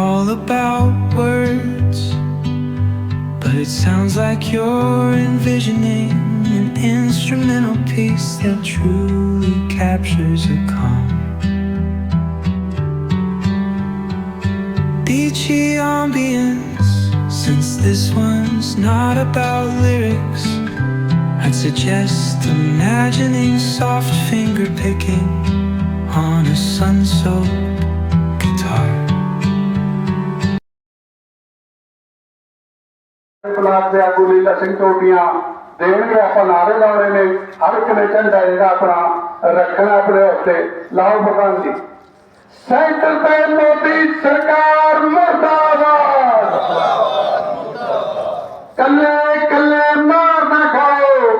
all about words, but it sounds like you're envisioning an instrumental piece that truly captures a calm. Beachy ambience, since this one's not about lyrics. I'd suggest imagining soft finger picking on a sun block ਦੇ ਆਗੂ ਲੀਲਾ ਸਿੰਘ ਟੋਟੀਆਂ ਦੇਣਗੇ, ਆਪਾਂ ਨਾਰੇ ਲਾਉਣੇ ਨੇ। ਹਰ ਇੱਕ ਨੇ ਝੰਡਾ ਜਿਹੜਾ ਆਪਣਾ ਰੱਖਣਾ ਆਪਣੇ ਉੱਤੇ। ਲਾਓ ਪ੍ਰਧਾਨ ਜੀ। ਸੈਂਟਰ ਤੇ ਮੋਦੀ ਸਰਕਾਰ ਮੁਰਦਾਬਾਦ। ਕੱਲੇ ਕੱਲੇ ਮਾਰ ਨਾ ਖਾਓ।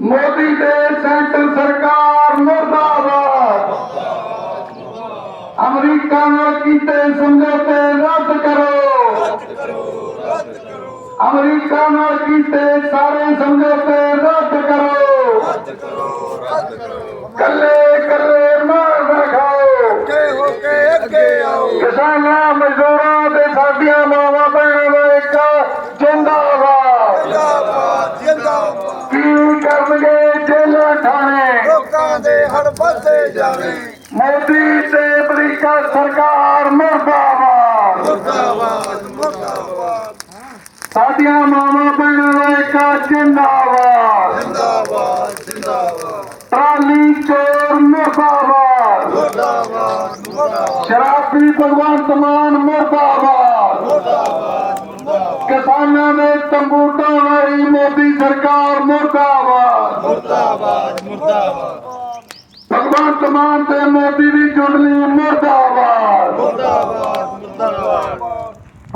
ਮੋਦੀ ਦੇ ਸੈਂਟਰ ਸਰਕਾਰ ਮੁਰਦਾਬਾਦ। ਅਮਰੀਕਾ ਨਾਲ ਕੀਤੇ ਸਮਝੌਤੇ ਰੱਦ ਕਰੋ ਅਮਰੀਕਾ ਨਾਲ ਕੀਤੇ ਸਾਰੇ ਸਮਝੌਤੇ ਰੱਦ ਕਰੋ। ਕੱਲੇ ਕੱਲੇ ਮਾਰ ਨਾ ਖਾਓ। ਅੱਗੇ ਹੋ ਕੇ ਅੱਗੇ ਆਓ। ਕਿਸਾਨਾਂ ਮਜ਼ਦੂਰਾਂ ਤੇ ਸਾਡੀਆਂ ਮਾਵਾਂ ਭੈਣਾਂ ਦਾ ਇੱਕ ਜਿੰਦਾਬਾਦ। ਜਿੰਦਾਬਾਦ ਜਿੰਦਾਬਾਦ। ਕੀ ਕਰਨਗੇ ਜੇਲਾਂ ਠਾਣੇ ਲੋਕਾਂ ਦੇ ਹੜ ਵੱਧਦੇ ਜਾਣੇ ਮੋਦੀ ਤੇ ਅਮਰੀਕਾ ਸਰਕਾਰ भारतीय मामा बहनों का जिंदाबाद। ट्राली चोर मुर्दाबाद। शराबी भगवान तमान मुर्दाबाद। किसानों ने तंबू ढाई मोदी सरकार मुर्दाबाद। भगवंत मान से मोदी भी जुड़नी मुर्दाबाद।